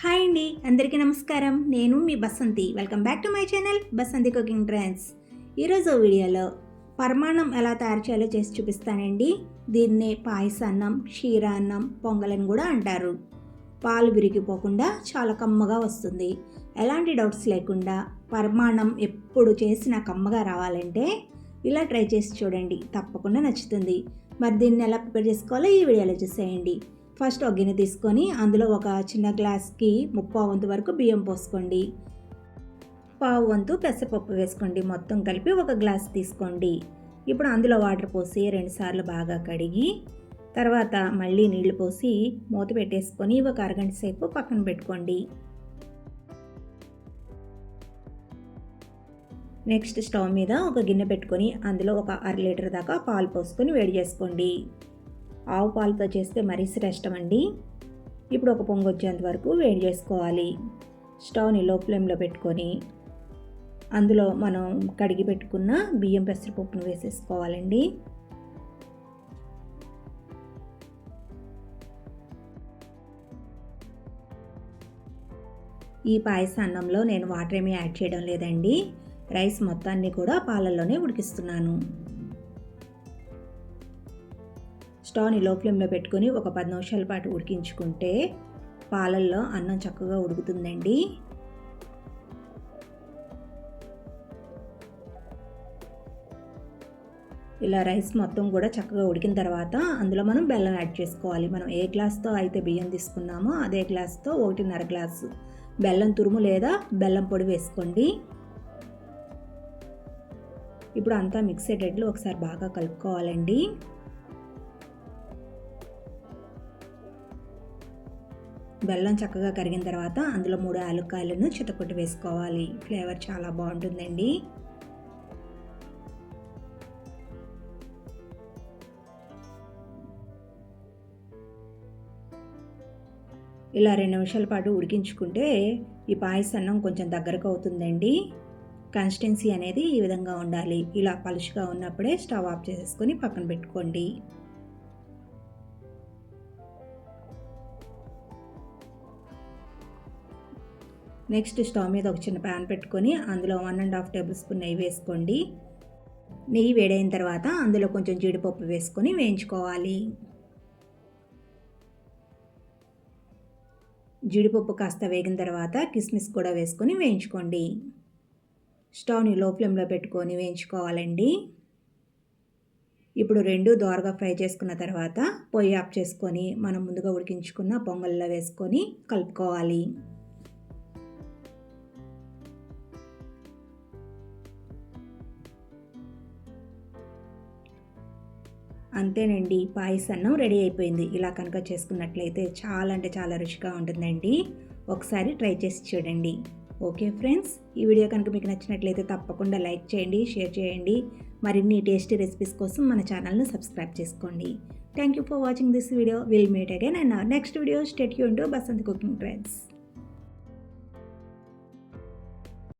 Hi అండి అందరికీ నమస్కారం. నేను మీ Basanti. Welcome back to my channel Basanti cooking trends ఈరోజు వీడియోలో పరమాణం ఎలా తయారు చేయాలో చేసి చూపిస్తానండి. దీన్నే పాయసాన్నం క్షీరాన్నం పొంగలని కూడా అంటారు. పాలు విరిగిపోకుండా చాలా కమ్మగా వస్తుంది. ఎలాంటి డౌట్స్ లేకుండా పరమాణం ఎప్పుడు చేసినా కమ్మగా రావాలంటే ఇలా ట్రై చేసి చూడండి. తప్పకుండా నచ్చుతుంది. మరి దీన్ని ఎలా ప్రిపేర్ చేసుకోవాలో ఈ వీడియోలో చూసేయండి. ఫస్ట్ ఒక గిన్నె తీసుకొని అందులో ఒక చిన్న గ్లాస్కి ముప్పావు వంతు వరకు బియ్యం పోసుకోండి. పావు వంతు పెసరపప్పు వేసుకోండి. మొత్తం కలిపి ఒక గ్లాస్ తీసుకోండి. ఇప్పుడు అందులో వాటర్ పోసి రెండుసార్లు బాగా కడిగి తర్వాత మళ్ళీ నీళ్ళు పోసి మూత పెట్టేసుకొని ఒక అరగంట సేపు పక్కన పెట్టుకోండి. నెక్స్ట్ స్టవ్ మీద ఒక గిన్నె పెట్టుకొని అందులో ఒక అర లీటర్ దాకా పాలు పోసుకొని వేడి చేసుకోండి. ఆవు పాలతో చేస్తే మరీ శ్రేష్టం అండి. ఇప్పుడు ఒక పొంగు వచ్చేంత వరకు వేడి చేసుకోవాలి. స్టవ్ని లో ఫ్లేమ్లో పెట్టుకొని అందులో మనం కడిగి పెట్టుకున్న బియ్యం పెసరపప్పును వేసేసుకోవాలండి. ఈ పాయస అన్నంలో నేను వాటర్ ఏమీ యాడ్ చేయడం లేదండి. రైస్ మొత్తాన్ని కూడా పాలల్లోనే ఉడికిస్తున్నాను. స్టవ్ని లో ఫ్లేమ్లో పెట్టుకొని ఒక పది నిమిషాల పాటు ఉడికించుకుంటే పాలల్లో అన్నం చక్కగా ఉడుకుతుందండి. ఇలా రైస్ మొత్తం కూడా చక్కగా ఉడికిన తర్వాత అందులో మనం బెల్లం యాడ్ చేసుకోవాలి. మనం ఏ గ్లాస్తో అయితే బియ్యం తీసుకున్నామో అదే గ్లాస్తో ఒకటిన్నర గ్లాసు బెల్లం తురుము లేదా బెల్లం పొడి వేసుకోండి. ఇప్పుడు అంతా మిక్స్ అయ్యేటట్లు ఒకసారి బాగా కలుపుకోవాలండి. బెల్లం చక్కగా కరిగిన తర్వాత అందులో మూడు యాలక్కాయలను చితకొట్టి వేసుకోవాలి. ఫ్లేవర్ చాలా బాగుంటుందండి. ఇలా రెండు నిమిషాల పాటు ఉడికించుకుంటే ఈ పాయసన్నం కొంచెం దగ్గరకు అవుతుందండి. కన్సిస్టెన్సీ అనేది ఈ విధంగా ఉండాలి. ఇలా పలుచుగా ఉన్నప్పుడే స్టవ్ ఆఫ్ చేసేసుకొని పక్కన పెట్టుకోండి. నెక్స్ట్ స్టవ్ మీద ఒక చిన్న ప్యాన్ పెట్టుకొని అందులో one and half tablespoon నెయ్యి వేసుకోండి. నెయ్యి వేడైన తర్వాత అందులో కొంచెం జీడిపప్పు వేసుకొని వేయించుకోవాలి. జీడిపప్పు కాస్త వేగిన తర్వాత కిస్మిస్ కూడా వేసుకొని వేయించుకోండి. స్టవ్ని లో ఫ్లేమ్లో పెట్టుకొని వేయించుకోవాలండి. ఇప్పుడు రెండు దోరగా ఫ్రై చేసుకున్న తర్వాత పొయ్యి ఆఫ్ చేసుకొని మనం ముందుగా ఉడికించుకున్న పొంగల్లో వేసుకొని కలుపుకోవాలి. అంతేనండి పాయసన్నం రెడీ అయిపోయింది. ఇలా కనుక చేసుకున్నట్లయితే చాలా అంటే చాలా రుచిగా ఉంటుందండి. ఒకసారి ట్రై చేసి చూడండి. ఓకే ఫ్రెండ్స్ ఈ వీడియో కనుక మీకు నచ్చినట్లయితే తప్పకుండా లైక్ చేయండి షేర్ చేయండి. మరిన్ని టేస్టీ రెసిపీస్ కోసం మన ఛానల్ను సబ్స్క్రైబ్ చేసుకోండి. Thank you for watching this video. Will meet again and next video state you to Basant cooking trends